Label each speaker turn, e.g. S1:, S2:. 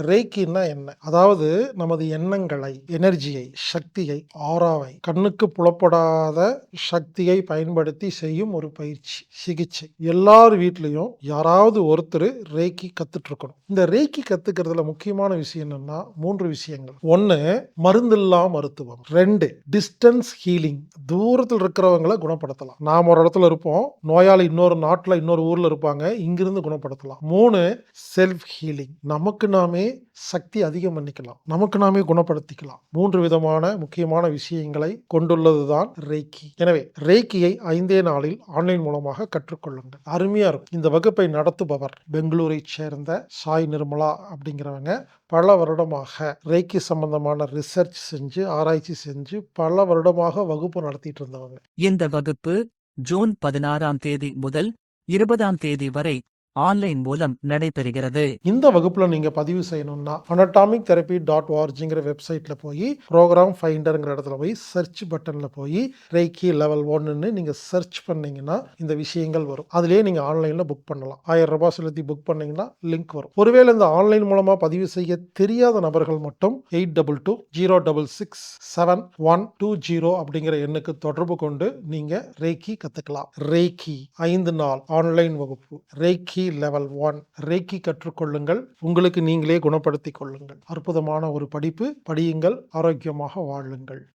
S1: ரேக்கின்னா என்ன? அதாவது நமது எண்ணங்களை எனர்ஜியை சக்தியை ஆறாவை கண்ணுக்கு புலப்படாத சக்தியை பயன்படுத்தி செய்யும் ஒரு பயிற்சி சிகிச்சை. எல்லார் வீட்லேயும் யாராவது ஒருத்தர் ரேக்கி கத்துட்டு இருக்கணும் இந்த ரேக்கி கத்துக்கிறதுல முக்கியமான விஷயம் என்னன்னா மூன்று விஷயங்கள். ஒன்று மருந்தில்லா மருத்துவம். ரெண்டு டிஸ்டன்ஸ் ஹீலிங் தூரத்தில் இருக்கிறவங்களை குணப்படுத்தலாம். நாம் ஒரு இடத்துல இருப்போம் நோயாளி இன்னொரு நாட்டில் இன்னொரு ஊரில் இருப்பாங்க இங்கிருந்து குணப்படுத்தலாம். மூணு செல்ஃப் ஹீலிங் நமக்கு நாமே சக்தி அதிகம் பண்ணிக்கலாம் நமக்கு நாமே குணப்படுத்திக்கலாம். மூன்று விதமான முக்கியமான விஷயங்களை கொண்டுள்ளதுதான் ரேக்கி. எனவே ரேக்கியை ஐந்தே நாளில் ஆன்லைன் மூலமாக கற்றுக்கொள்ளுங்கள். அருமையா இருக்கும். இந்த வகுப்பை நடத்துபவர் பெங்களூரை சேர்ந்த சாய் நிர்மலா அப்படிங்கிறவங்க பல வருடமாக ரேக்கி சம்பந்தமான ரிசர்ச் செஞ்சு ஆராய்ச்சி செஞ்சு பல வருடமாக வகுப்பு நடத்திட்டு இருந்தவங்க.
S2: இந்த வகுப்பு ஜூன் பதினாறாம் தேதி முதல் இருபதாம் தேதி வரை ஆன்லைன் மூலம் நடைபெறுகிறது.
S1: இந்த வகுப்புல நீங்க பதிவு செய்யணும்னா அனட்டாமிக் தெரப்பி டாட் ஆர்ஜிங்கிற வெப்சைட்ல போய் ப்ரோக்ராம் ஃபைண்டருங்கிற இடத்துல போய் சர்ச் பட்டன்ல போய் ரேக்கி லெவல் ஒன்னுன்னு நீங்க சர்ச் பண்ணீங்கன்னா இந்த விஷயங்கள் வரும். அதுலயே நீங்க ஆன்லைன்ல புக் பண்ணலாம். ஆயிரம் ரூபாய் செலுத்தி புக் பண்ணீங்கன்னா லிங்க் வரும். ஒருவேளை இந்த ஆன்லைன் மூலமா பதிவு செய்ய தெரியாத நபர்கள் மட்டும் eight double two zero double six seven one two zero அப்படிங்கிற எண்ணுக்கு தொடர்பு கொண்டு நீங்க ரேக்கி கத்துக்கலாம். ரேக்கி ஐந்து நாள் ஆன்லைன் வகுப்பு. ரேக்கி லெவல் ஒன் ரேக்கி கற்றுக்கொள்ளுங்கள். உங்களுக்கு நீங்களே குணப்படுத்திக் கொள்ளுங்கள். அற்புதமான ஒரு படிப்பு. படியுங்கள். ஆரோக்கியமாக வாழுங்கள்.